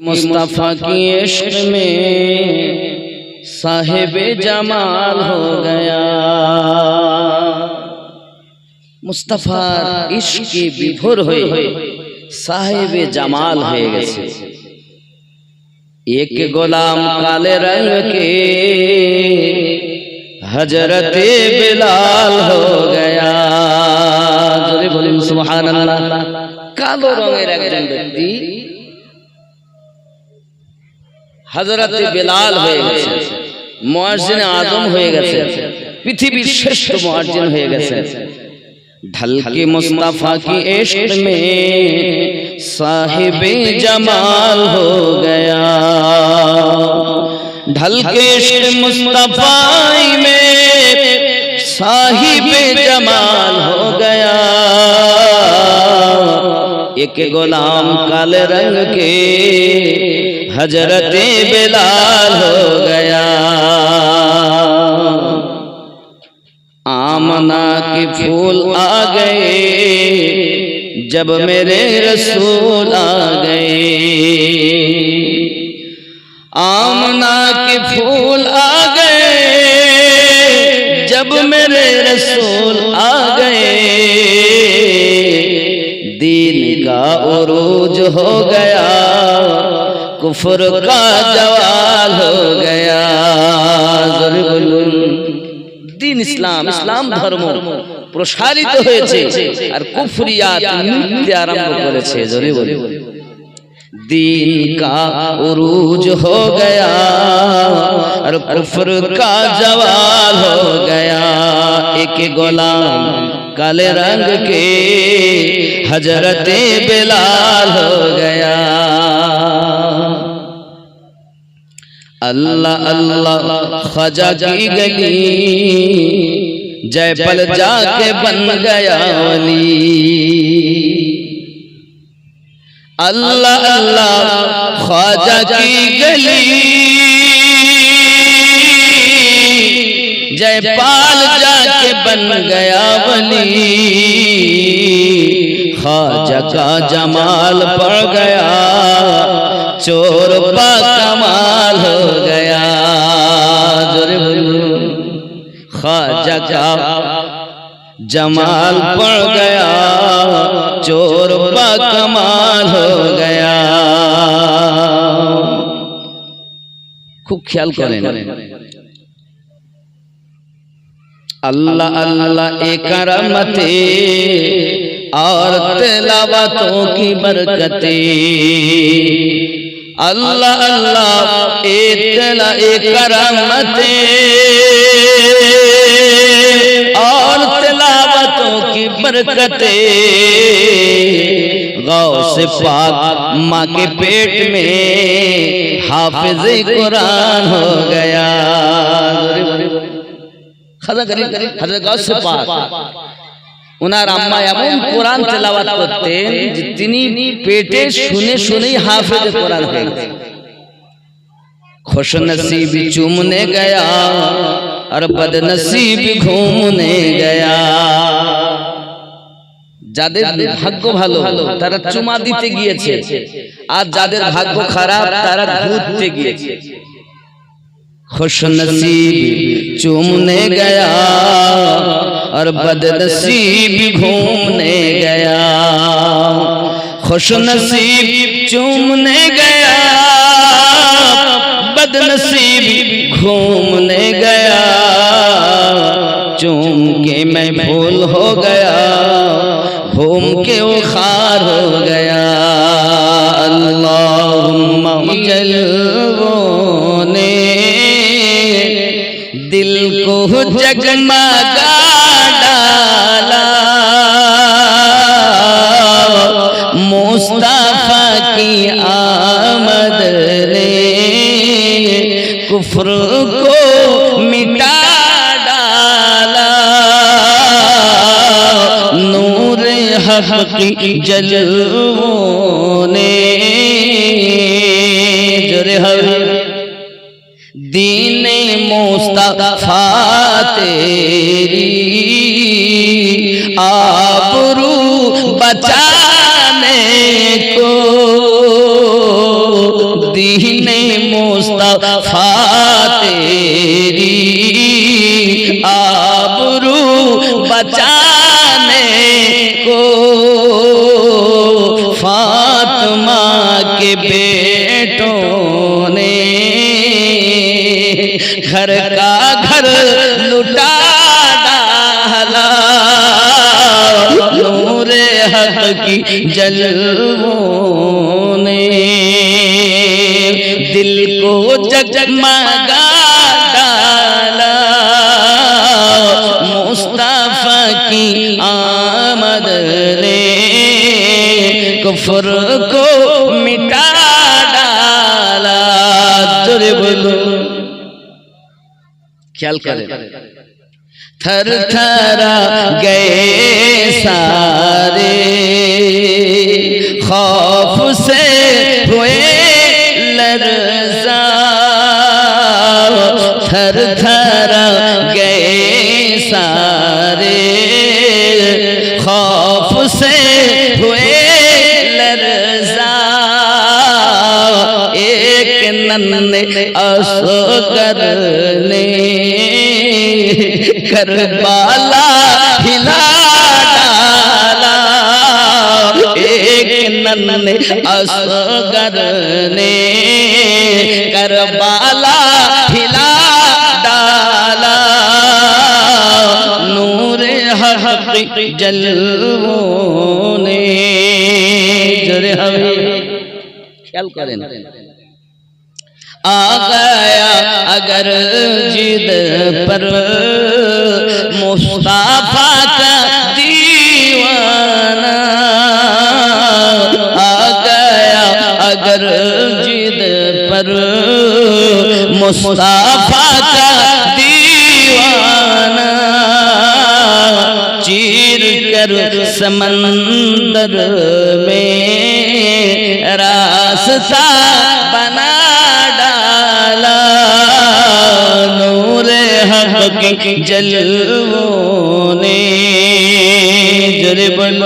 मुस्तफ़ा की इश्क में साहिब जमाल हो गया মুস্তাফার ইশকে বিভোর হয়ে সাহেবে জামাল হয়ে গেছে এক গোলাম কালে রঙ के हजरत बिलाल हो गया জোরে বলুন সুবহানাল্লাহ কালো রঙের একজন ব্যক্তি حضرت بلال ہوئے گا سے বেলাল হয়ে গেছে মুয়াজ্জিন আদম হয়ে গেছে পৃথিবীর শ্রেষ্ঠ মুয়াজ্জিন হয়ে গেছে ڈھلکے مصطفیٰ کی عشق میں صاحب جمال ہو گیا۔ ڈھلکے عشق مصطفیٰ میں صاحب جمال ہو گیا۔ ایک غلام کال رنگ کے حضرت بلال ہو گیا۔ آمنا کے پھول آ گئے۔ جب میرے رسول آ گئے۔ آمنا کے پھول آ گئے۔ جب میرے رسول آ گئے۔ دین کا عروج ہو گیا۔ کفر کا جوال ہو گیا দিন ইসলাম ইসলাম ধর্ম প্রসারিত হয়েছে আর কুফরিয়াত নিতে আরম্ভ করেছে জোরে বলি دین کا عروج ہو گیا اور کفر کا جوال ہو گیا ایک غلام کالے رنگ کے حضرت بلال ہو گیا اللہ اللہ خجا کی گلی جے پل جا کے بن گیا ولی۔ اللہ اللہ خواجہ کی گلی۔ جے پال جا کے بن گیا ولی۔ خواجہ کا جمال پڑ گیا۔ चोर पा कमाल हो गया जोरे बोलो ख्वाजा का जमाल पड़ गया चोर पा कमाल हो गया খুব খেয়াল করেন अल्लाह अल्लाह एक करमते और तिलावतों की बरकते اللہ اللہ اے ایک اے اور تلاوتوں کی برکتیں۔ غوث پاک ماں کے پیٹ میں حافظ قرآن ہو گیا۔ حضرت غوث پاک ওনার আম্মা এমন কোরআন তেলাওয়াত করতেন যে তিনি পেটে শুনে শুনেই হাফেজ কোরআন হয়ে গেছেন खुश नसीब चूमने गया और बद नसीब घूमने गया যাদের ভাগ্য ভালো তারা চুমা দিতে গিয়েছে আর যাদের ভাগ্য খারাপ তারা ঘুরতে গিয়েছে خوش نصیب چومنے گیا اور بد نصیب گھومنے گیا خوش نصیب چومنے گیا بد نصیب گھومنے گیا چوم کے میں بھول ہو گیا گھوم کے وہ خار ہو گیا को जगमगा डाला मुस्तफा की आमद ने कुफ्र को मिटा डाला नूर हक की जलवों ने जरे हर दीन मुस्तफा तेरी आबरू बचाने को दीने मुस्तफा तेरी आबरू बचाने को फातिमा के बेटों ने घर का घर लुटा डाला नूर हक की जलवों ने दिल को जगमगा डाला मुस्तफा की आमद ने कुफर को मिटा डाला जोरे बोलो খেয়াল করেন। থর থরা গে সারে। খফ সে হুয়ে লরজা থর থরা গে সারে। খফ সে হুয়ে লরজা এক নন্দ আসো करबाला हिला डाला एक नन्ने असगर ने करबाला हिला डाला नूर हक जलवों ने जरे हमें ख्याल करें آ گیا اگر جد پر مصطفیٰ کا دیوانا آ گیا اگر جد پر مصطفیٰ کا دیوانا چیر کر سمندر میں راستہ بنا کے جلونے، جربن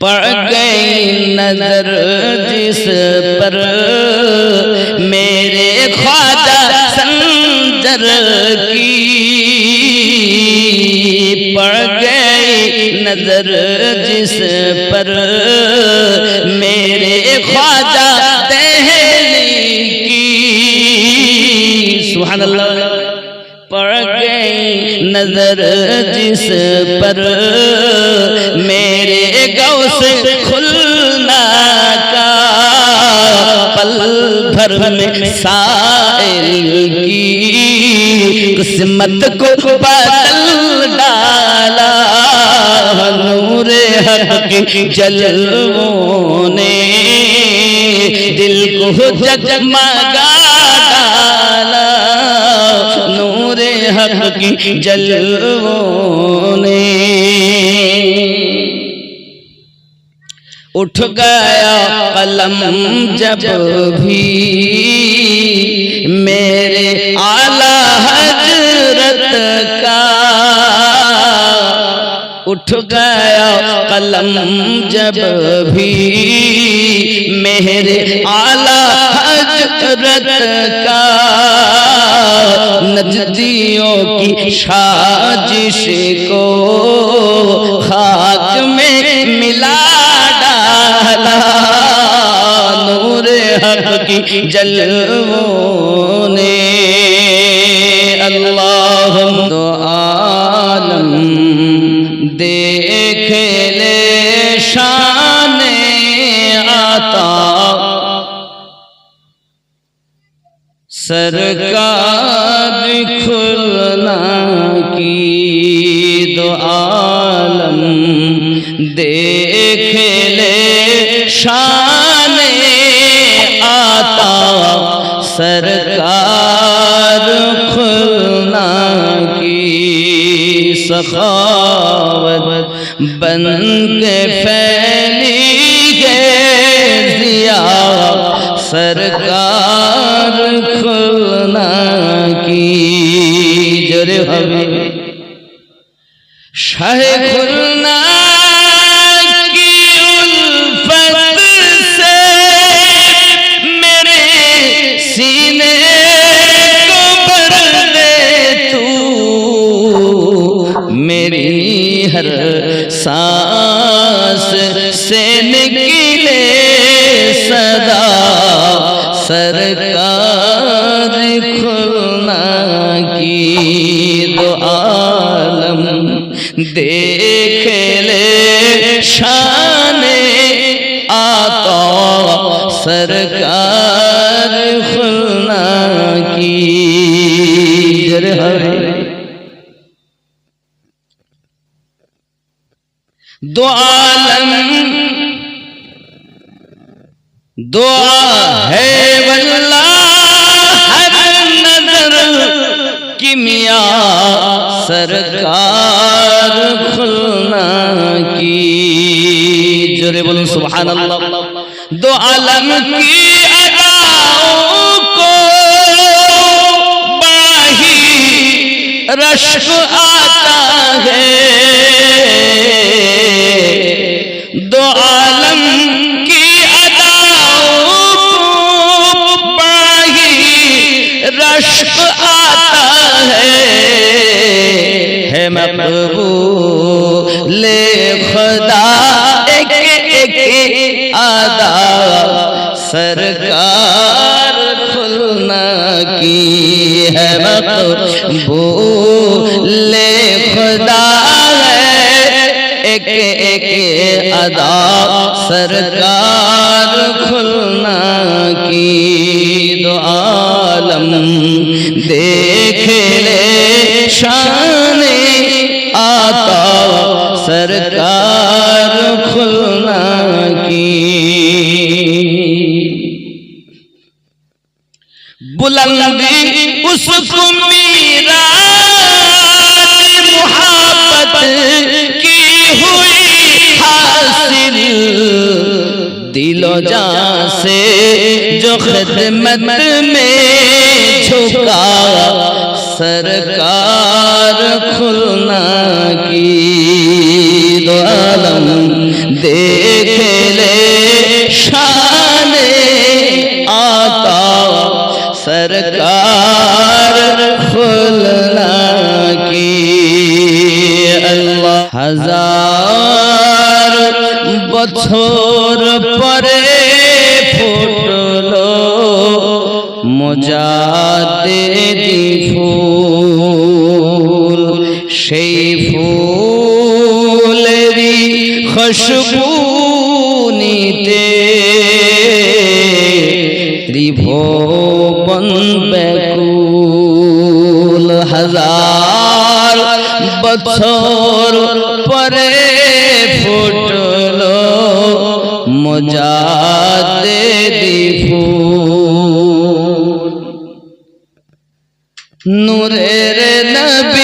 پڑ گئی نظر جس پر میرے خواجہ سنجر کی پڑ گئی نظر جس پر میرے خواجہ تہلی کی۔ سبحان اللہ۔ پڑ گئی نظر جس پر میرے گاؤں سے کھلنا کا۔ پل بھر میں سائل کی قسمت کو بدل ڈالا۔ نور حق کی نے دل کو جگمگا हक की जलवों ने उठ गया कलम जब भी मेरे आला हजरत का उठ गया कलम जब भी मेरे आला हजरत का नजदियों की साजिश को खाक में मिला डाला नूर हक की जलवों ने अल्लाह तो आलम देख سرکار کھلنا کی دو عالم۔ دیکھ لے شان آتا۔ سرکار کھلنا کی سخاوت۔ بن کے پھیلی گے سرکار কি জোরে হবে। শাহে খুলনা मेरी हर सा ঈদের হবে দো আলম দোয়া হে নজর কিমিয়া সরকার খুলনা কি। জোরে বলুন সুবহানাল্লাহ। দো আলম কি رشک آتا ہے۔ دو عالم کی ادا پاہی رشک آتا ہے۔ ہے مقبول خدا، ایک ایک ادا سر मकबूल खुदा है एक एक अदा सरकार खुलना की दो आलम देख ले शान आता सरकार खुलना की बुलंदी उसको मीरा خدمت میں چھکا سرکار کھلنا کی دو عالم دیکھ لے شان آتا، سرکار کھلنا کی۔ اللہ ہزار بچھور پرے پھوٹ মোজাদেরি ফুল সেই ফুলেরই খুশবু নিতে ত্রিভুবন ব্যাকুল হাজার বছর পরে ফুটলো মোজাতে নূরের নবীর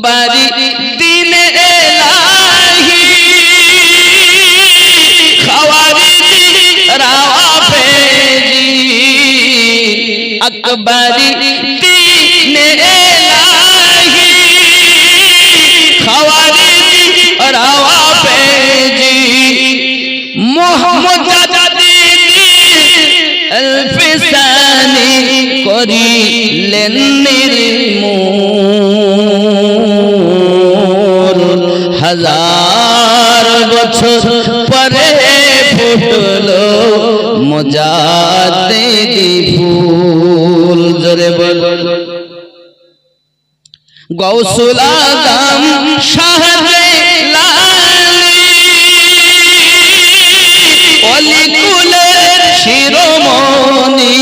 باری دین الہی خواری روا پیجی اکباری دین الہی خواری روا پیجی محمد جدید الفسانی کوری لنی হাজার বছর পরে ফুটলো মজাতে ফুল। জোরে বল। গৌসুল আজম শাহরে লালি অলিকুলের শিরোমণি।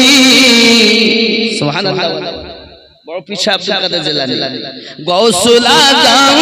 সুবহানাল্লাহ। বড় সাহেব কাদের জিলানী গৌসুল আজম